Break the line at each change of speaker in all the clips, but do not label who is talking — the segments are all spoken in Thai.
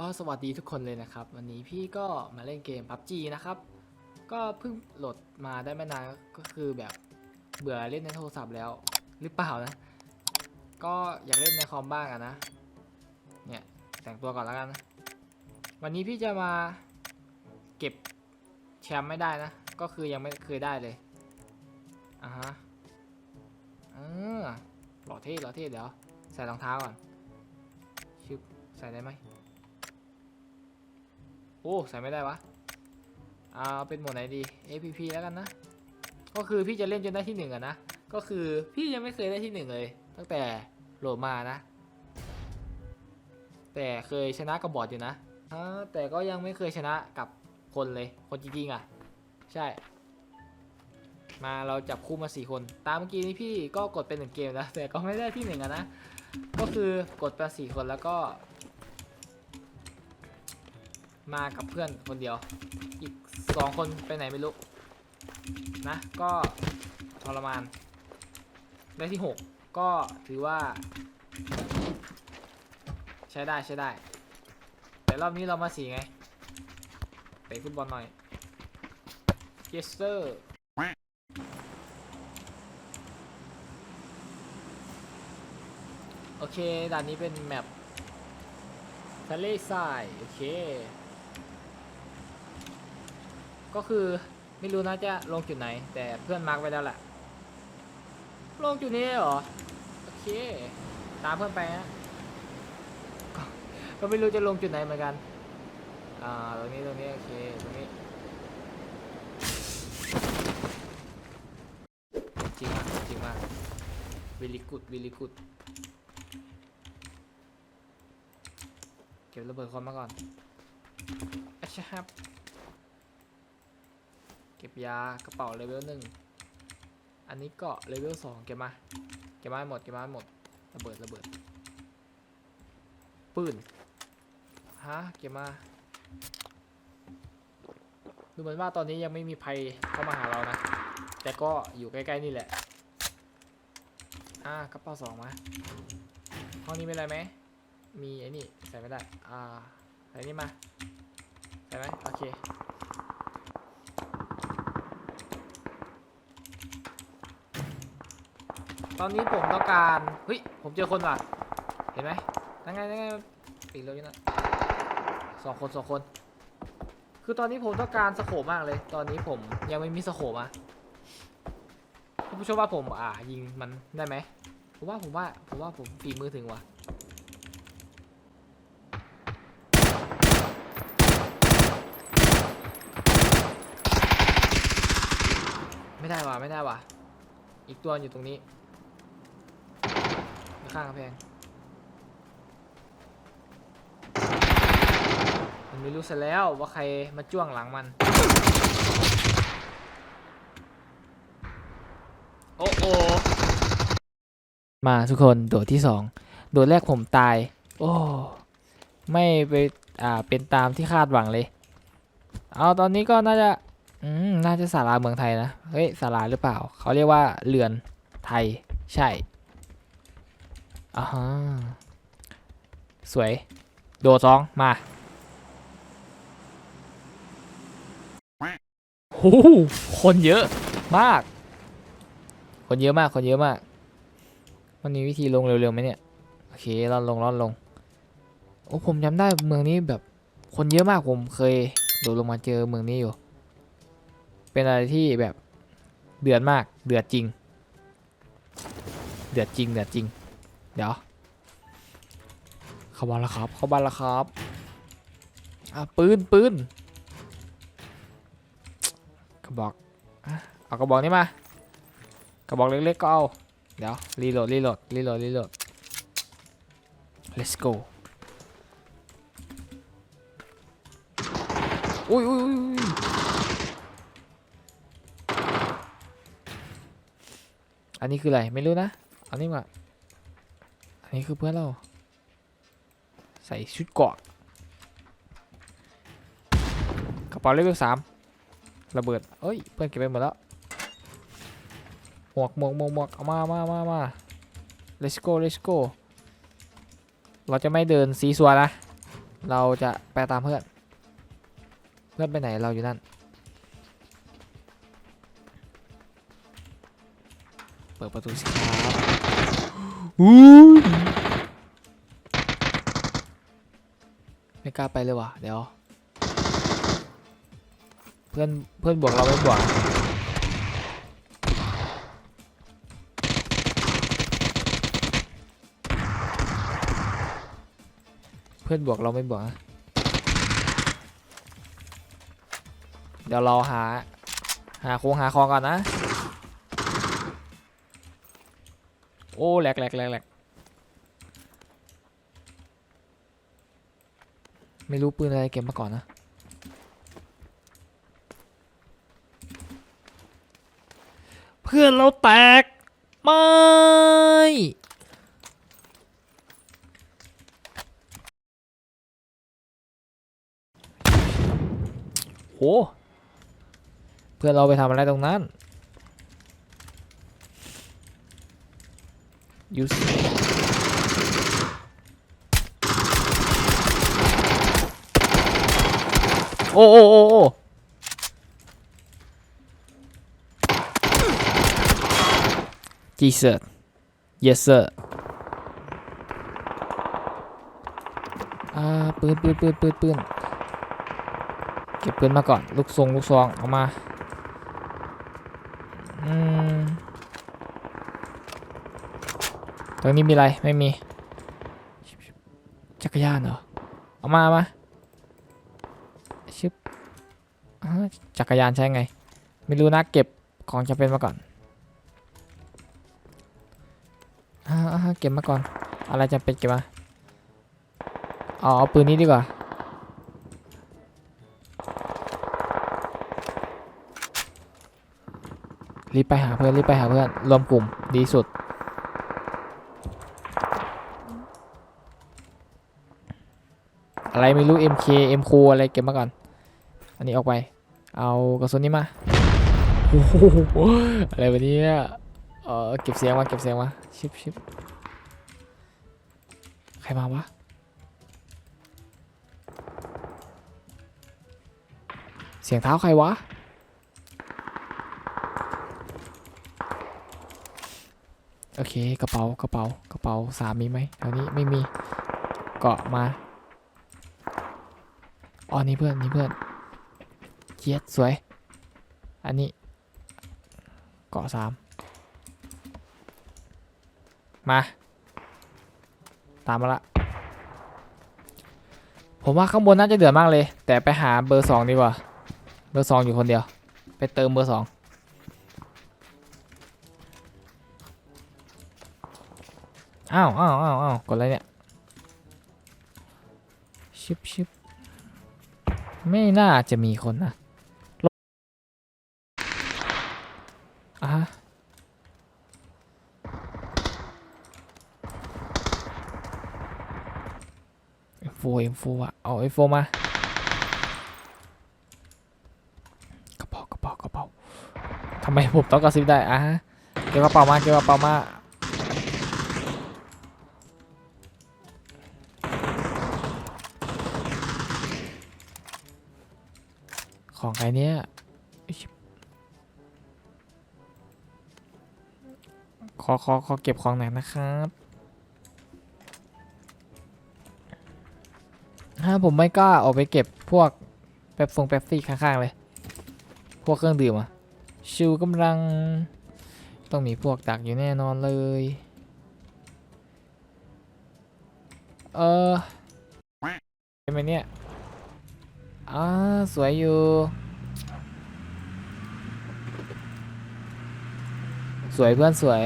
ก็สวัสดีทุกคนเลยนะครับ วันนี้พี่ก็มาเล่นเกม PUBG นะครับ ก็เพิ่งโหลดมาได้ไม่นานก็คือแบบเบื่อเล่นในโทรศัพท์แล้วหรือเปล่านะ ก็อยากเล่นในคอมบ้างอะนะ เนี่ยแต่งตัวก่อนแล้วกันนะวันนี้พี่จะมาเก็บแชมป์ไม่ได้นะ ก็คือยังไม่เคยได้เลยอ่าฮะเออหล่อเท่หล่อเท่เดี๋ยวใส่รองเท้าก่อนชึบใส่ได้ไหม อ้ใส่ไม่ได้วะเอาเป็นโหมดไหนดี APP แล้วกันนะ ก็คือพี่จะเล่นจนได้ที่หนึ่งอะนะ ก็คือพี่ยังไม่เคยได้ที่หนึ่งเลย ตั้งแต่โหลดมานะ แต่เคยชนะกับบอทอยู่นะแต่ก็ยังไม่เคยชนะกับคนเลย คนจริงๆอะใช่ มาเราจับคู่มาสี่คน ตามเมื่อกี้นี้พี่ก็กดเป็นหนึ่งเกมนะแต่ก็ไม่ได้ที่หนึ่งอะนะ ก็คือกดไปสี่คนแล้วก็ มากับเพื่อนคนเดียว อีกสองคนไปไหนไม่รู้ นะ ก็ทรมาน ได้ที่หกก็ถือว่า ใช้ได้ใช้ได้ แต่รอบนี้เรามาสีไงเตะฟุตบอลหน่อย yes sir โอเคด่านนี้เป็นแมปทะเลทราย โอเค ก็คือไม่รู้นะจะลงจุดไหน แต่เพื่อนมาร์กไว้แล้วแหละลงจุดนี้เหรอ โอเค ตามเพื่อนไปนะก็ไม่รู้จะลงจุดไหนเหมือนกัน อ่า ตรงนี้ตรงนี้โอเค ตรงนี้ จริงมากจริงมากวิลิกุดวิลิกุดเก็บระเบิดคอนมาก่อนอะชะครับ เก็บยากระเป๋าเลเวลหนึ่งอันนี้เกาะเลเวลสองเก็บมา เก็บมาหมด เก็บมาให้หมด ระเบิดระเบิด ปืน ฮะ เก็บมา ดูเหมือนว่าตอนนี้ยังไม่มีภัยเข้ามาหาเรานะ แต่ก็อยู่ใกล้ๆนี่แหละ อ่ากระเป๋าสองมา ห้องนี้เป็นอะไรไหม มีไอ้นี่ใส่ไม่ได้ อ่า ใส่นี่มา ใส่ไหมโอเค ตอนนี้ผมต้องการเฮ้ยผมเจอคนว่ะ เห็นไหมนั่งไงนั่งไงปีกเลยนะสองคนสองคน คือตอนนี้ผมต้องการสโคปมากเลย ตอนนี้ผมยังไม่มีสโคปอะคุณผู้ชมว่าผมอ่ายิงมันได้ไหมผมว่าผมว่าผมว่าผมฝีมือถึงว่ะไม่ได้ว่ะไม่ได้ว่ะ อีกตัวอยู่ตรงนี้ ข้างกำแพงมันไม่รู้ซะแล้วว่าใครมาจ้วงหลังมัน โอ้โอมาทุกคนโดดที่สองโดดแรกผมตาย โอ้ไม่ไปอ่าเป็นตามที่คาดหวังเลย เอาตอนนี้ก็น่าจะอืมน่าจะศาลาเมืองไทยนะ เฮ้ยศาลาหรือเปล่า เขาเรียกว่าเรือนไทยใช่ อ่าฮะสวย โดดสองมาโอ้โหคนเยอะมาก คนเยอะมาก คนเยอะมาก มันมีวิธีลงเร็วๆไหมเนี่ย โอเครอนลงรอนลง โอ้ผมจำได้เมืองนี้แบบ คนเยอะมากผมเคยโดดลงมาเจอเมืองนี้อยู่ เป็นอะไรที่แบบเดือดมาก เดือดจริง เดือดจริง เดือดจริง เดี๋ยวเข้าบ้านแล้วครับเข้าบ้านแล้วครับอะปืนปืนกระบอกเอากระบอกนี้มากระบอกเล็กๆก็เอาเดี๋ยวรีโหลดรีโหลดรีโหลดรีโหลด let's go อุ้ยอุ้ยอันนี้คืออะไรไม่รู้นะ เอันนี้มา อันนี้คือเพื่อนเรา ใส่ชุดเกาะกระเป๋าเลเวลสามระเบิดเอ้ย เพื่อนเก็บไปหมดแล้ว หมวกหมวกหมวกหมวกเอามามามามา let's go let's go เราจะไม่เดินซีซัวนะ เราจะไปตามเพื่อน เพื่อนไปไหนเราอยู่นั่น เปิดประตูสิครับ อุ้ไม่กล้าไปเลยว่ะ เดี๋ยว เพื่อนเพื่อนบวกเราไม่บวกเพื่อนบวกเราไม่บวกนะเดี๋ยวเราหา หาโคงหาคองก่อนนะ โอ้แหลกแหลกแหลกแหลกไม่รู้ปืนอะไรเก็บมาก่อนนะ เพื่อนเราแตก ไม่ โห เพื่อนเราไปทำอะไรตรงนั้น ยูสโอ้โอ้โอ้โอ้ Jesus yes sir อ่าปืนปืนปืนปืนปืนเก็บปืนมาก่อน ลูกทรงลูกซองเอามา อืม ต รงนี้มีอะไรไม่มี จักรยานเหรอเอามามาชึบอ่าจักรยานใช้ไง ไม่รู้นะเก็บของจะเป็นมาก่อนเก็บมาก่อน อะไรจะเป็นเก็บมาเอาเอาปืนนี้ดีกว่ารีบไปหาเพื่อนรีบไปหาเพื่อนรวมกลุ่มดีสุด อะไรไม่รู้ MK M คูอะไรเก็บมาก่อน อันนี้ออกไป เอากระสุนนี้มาโอ้โหอะไรแบบนี้เนี่ยเออเก็บเสียงมาเก็บเสียงมาชิบชิบใครมาวะเสียงเท้าใครวะโอเคกระเป๋ากระเป๋ากระเป๋าสามมีไหมแถวนี้ไม่มีเกาะมา อ๋อนี่เพื่อนนี่เพื่อนเกียดสวย อันนี้ เกาะสามมา ตามมาละ ผมว่าข้างบนน่าจะเดือดมากเลย แต่ไปหาเบอร์สองดีกว่า เบอร์สองอยู่คนเดียว ไปเติมเบอร์สองอ้าวอ้าวอ้าวอ้าวกดอะไรเนี่ย ชิบชิบ ไม่น่าจะมีคนนะอะฮะเอ็มโฟเอ็มโฟอะเอาเอ็มโฟมากระเป๋ากระเป๋ากระเป๋าทำไมผมต้องกระซิบได้อะฮะเก็บกระเป๋ามาเก็บกระเป๋ามา ของใครเนี่ยขอขอขอเก็บของหน่อยนะครับถ้าผมไม่กล้าออกไปเก็บพวกแป๊บฟงแป๊บซี่ข้างๆเลย พวกเครื่องดื่มอะชิวกำลัง ต้องมีพวกดักอยู่แน่นอนเลย เออใช่ไหมเนี่ย อ่าสวยอยู่ สวยเพื่อนสวย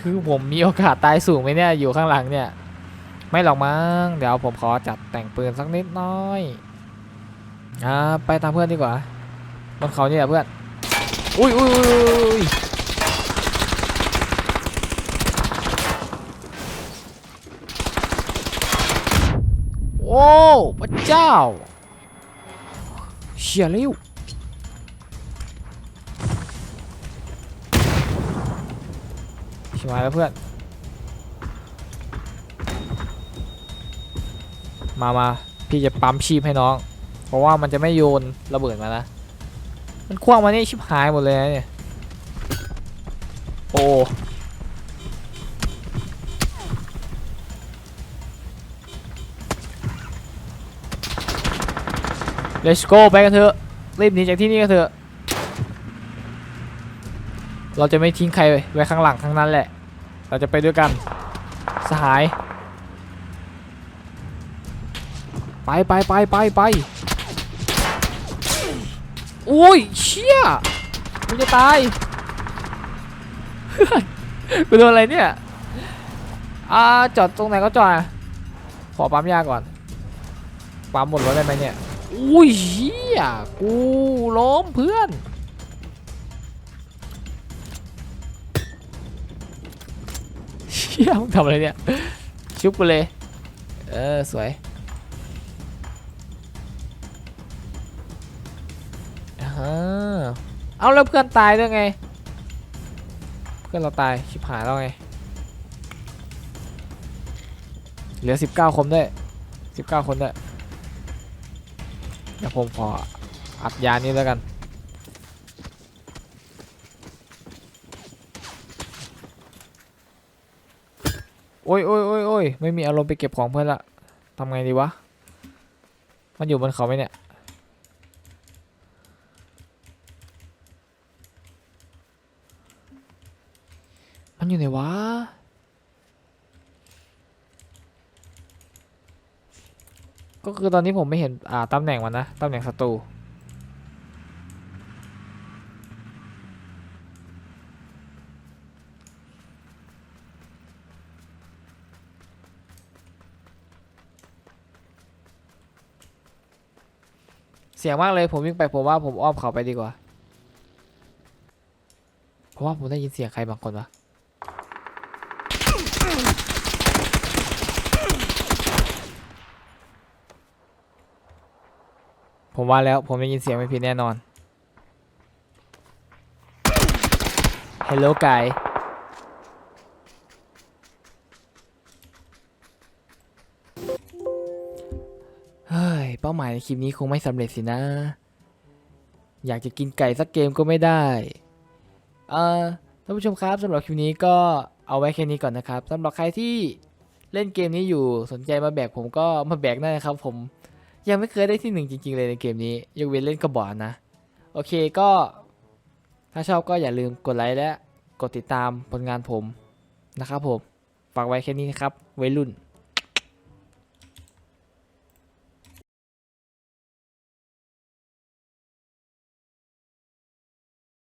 คือผมมีโอกาสตายสูงไหมเนี่ยอยู่ข้างหลังเนี่ย ไม่หรอกมั้งเดี๋ยวผมขอจัดแต่งปืนสักนิดน้อยอ่าไปตามเพื่อนดีกว่าบนเขานี่แหละเพื่อน อุ้ยอุ้ยอุ้ยอุ้ยโอ้พระ เจ้าเชี่ยเร็วชิบหายแล้วเพื่อน มามาพี่จะปั๊มชีพให้น้อง เพราะว่ามันจะไม่โยนระเบิดมานะ มันคว้างมานี่ชิบหายหมดเลยนะเนี่ย โอ้ let's go ไปกันเถอะรีบหนีจากที่นี่กันเถอะ เราจะไม่ทิ้งใครไว้ข้างหลังทั้งนั้นแหละ เราจะไปด้วยกัน สหาย ไปไปไปไปไปอุ้ยเชี่ยกูจะตายกูโดนอะไรเนี่ยอ่าจอดตรงไหนก็จอด ขอปั๊มยาก่อน ปั๊มหมดรถได้ไหมเนี่ย อุ้ยเชี่ยกูล้มเพื่อนเชี่ยมึงทำอะไรเนี่ย ชุบกูเลย เออ สวยอ่าเอาแล้วเพื่อนตายด้วยไง เพื่อนเราตายชิบหายแล้วไง เหลือ 19 คนด้วย 19 คนด้วย เดี๋ยวผมขออัดยานี้แล้วกัน โอ้ยโอ้ยโอ้ยโอ้ยไม่มีอารมณ์ไปเก็บของเพื่อนละทำไงดีวะ มันอยู่บนเขาไหมเนี่ยมันอยู่ไหนวะ ก็คือตอนนี้ผมไม่เห็นอ่าตำแหน่งมันนะตำแหน่งศัตรูเสียงมากเลยผมวิ่งไปผมว่าผมอ้อมเขาไปดีกว่า เพราะว่าผมได้ยินเสียงใครบางคนวะ ผมว่าแล้วผมได้ยินเสียงไม่ผิดแน่นอน Hello guy เฮ้ย เป้าหมายในคลิปนี้คงไม่สำเร็จสินะ อยากจะกินไก่สักเกมก็ไม่ได้ เอ่อ ท่านผู้ชมครับสำหรับคลิปนี้ก็เอาไว้แค่นี้ก่อนนะครับสำหรับใครที่เล่นเกมนี้อยู่สนใจมาแบกผมก็มาแบกได้นะครับผม ยังไม่เคยได้ที่หนึ่งจริงๆเลยในเกมนี้ยกเว้นเล่นกระบอกนะ โอเคก็ ถ้าชอบก็อย่าลืมกดไลค์และกดติดตามผลงานผมนะครับผมฝากไว้แค่นี้นะครับวัยรุ่น